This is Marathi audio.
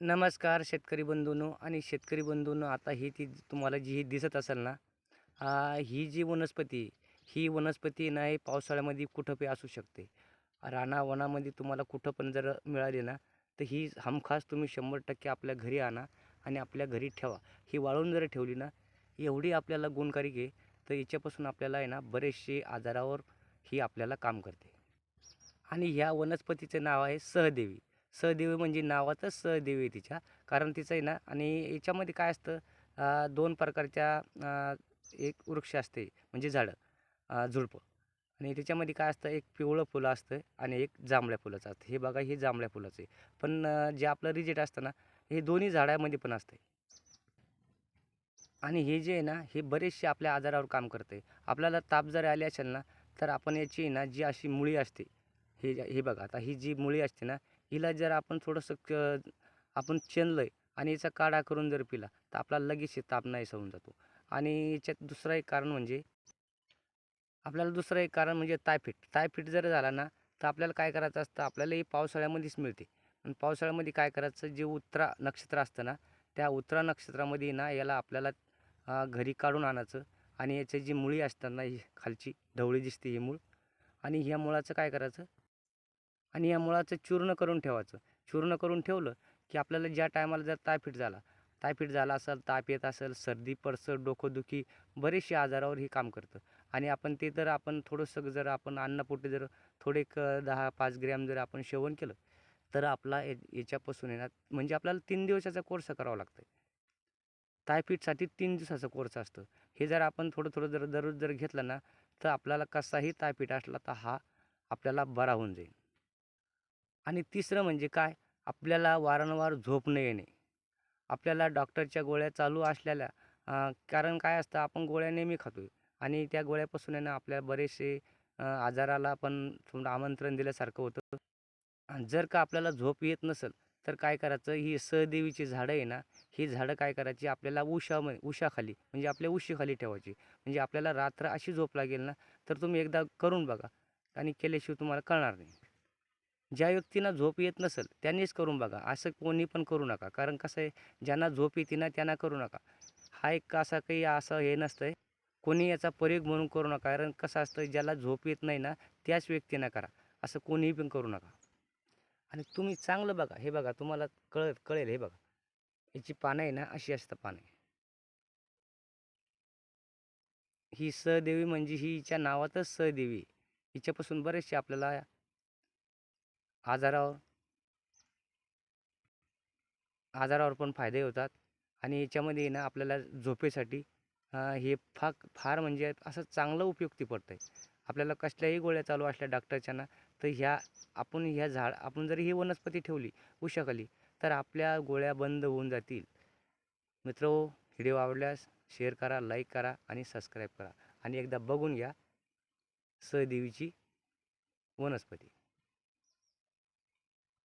नमस्कार शेतकरी बंधूंनो आणि शेतकरी बंधूंनो आता ही ती तुम्हाला जी ही दिसत असेल ना आ, ही जी वनस्पती ही वनस्पती नाही पावसाळ्यामध्ये कुठं पण असू शकते. रानावनामध्ये तुम्हाला कुठं पण जर मिळाली ना तर ही हमखास तुम्ही शंभर टक्के आपल्या घरी आणा आणि आपल्या घरी ठेवा. ही वाळवून जर ठेवली ना एवढी आपल्याला गुणकारी घे तर याच्यापासून आपल्याला आहे ना बरेचसे आजारावर ही आपल्याला काम करते. आणि ह्या वनस्पतीचं नाव आहे सहदेवी. सहदेवी म्हणजे नावातच सहदेवी आहे तिच्या. कारण तिचं आहे ना आणि याच्यामध्ये काय असतं दोन प्रकारच्या एक वृक्ष असते म्हणजे झाडं झुडपं. आणि त्याच्यामध्ये काय असतं एक पिवळं फुलं असतं आणि एक जांभळ्या फुलाचं असतं. हे बघा हे जांभळ्या फुलाचं आहे. पण जे आपलं रिजेक्ट असतं ना हे दोन्ही झाडामध्ये पण असते आणि हे जे आहे ना हे बरेचसे आपल्या आजारावर काम करते आपल्याला ताप जर आले असेल ना तर आपण याची आहे ना जी अशी मुळी असते हे हे बघा आता ही जी मुळी असते ना हिला जर आपण थोडंसं आपण चेनलं आहे आणि याचा काढा करून जर पिला तर आपला लगेच हे ताप नाही होऊन जातो. आणि याच्यात दुसरं एक कारण म्हणजे आपल्याला दुसरं एक कारण म्हणजे तायफीट तायफीट जर झाला ना तर आपल्याला काय करायचं असतं आपल्याला हे पावसाळ्यामध्येच मिळते. आणि पावसाळ्यामध्ये काय करायचं जे उत्तरा नक्षत्र असतं ना त्या उत्तरा नक्षत्रामध्ये ना याला आपल्याला घरी काढून आणायचं. आणि याची जी मुळी असतात ना ही खालची ढवळी दिसते ही मूळ. आणि ह्या मुळाचं काय करायचं आणि या मुळाचं चूर्ण करून ठेवायचं. चूर्ण करून ठेवलं की आपल्याला ज्या टायमाला जर तायफीट झाला तायफीट झाला असेल ताप येत असेल सर्दी पडसं डोकंदुखी बरेचसे आजारावर हे काम करतं. आणि आपण ते जर आपण थोडंसं जर आपण अन्नपोटी जर थोडे क दहा पाच ग्रॅम जर आपण सेवन केलं तर आपला याच्यापासून येणार म्हणजे आपल्याला तीन दिवसाचा कोर्स करावा लागतं तायफीटसाठी तीन दिवसाचा कोर्स असतं. हे जर आपण थोडं थोडं जर दररोज जर घेतलं ना तर आपल्याला कसाही तायफीट असला तर हा आपल्याला बरा होऊन जाईल. आणि तिसरं म्हणजे काय? आपल्याला वारंवार झोप न येणे. आपल्याला डॉक्टरच्या गोळ्या चालू असलेल्या कारण काय असतं आपण गोळ्या नेहमी खातो आहे आणि त्या गोळ्यापासून आहे ना आपल्या बरेचसे आजाराला पण थोडं आमंत्रण दिल्यासारखं होतं. जर का आपल्याला झोप येत नसेल तर काय करायचं? ही सहदेवीची झाडं आहे ना ही झाडं काय करायची? आपल्याला उशामध्ये उषाखाली म्हणजे आपल्या उशीखाली ठेवायची. म्हणजे आपल्याला रात्र अशी झोप लागेल ना तर तुम्ही एकदा करून बघा. आणि केल्याशिवाय तुम्हाला कळणार नाही. ज्या व्यक्तींना झोप येत नसेल त्यांनीच करून बघा. असं कोणी पण करू नका. कारण कसं आहे ज्यांना झोप येते ना त्यांना करू नका. हा एक असा काही असं हे नसतं आहे कोणी याचा प्रयोग म्हणून करू नका. कारण कसं असतं ज्याला झोप येत नाही ना त्याच व्यक्तींना करा. असं कोणीही पण करू नका. आणि तुम्ही चांगलं बघा. हे बघा तुम्हाला कळ कळेल. हे बघा. याची पानं आहे ना अशी असतं पानं. ही सहदेवी म्हणजे ही हिच्या नावातच सहदेवी हिच्यापासून बरेचसे आपल्याला आजारावर आजारावर पण फायदे होतात आणि याच्यामध्ये ना आपल्याला झोपेसाठी हे फार फार म्हणजे असं चांगलं उपयुक्ती पडतं आहे आपल्याला कसल्याही गोळ्या चालू असल्या डॉक्टरच्या ना तर ह्या आपण ह्या झाड आपण जर ही वनस्पती ठेवली उशाखाली तर आपल्या गोळ्या बंद होऊन जातील. मित्र व्हिडिओ आवडल्यास शेअर करा लाईक करा आणि सबस्क्राईब करा. आणि एकदा बघून घ्या सहदेवीची वनस्पती.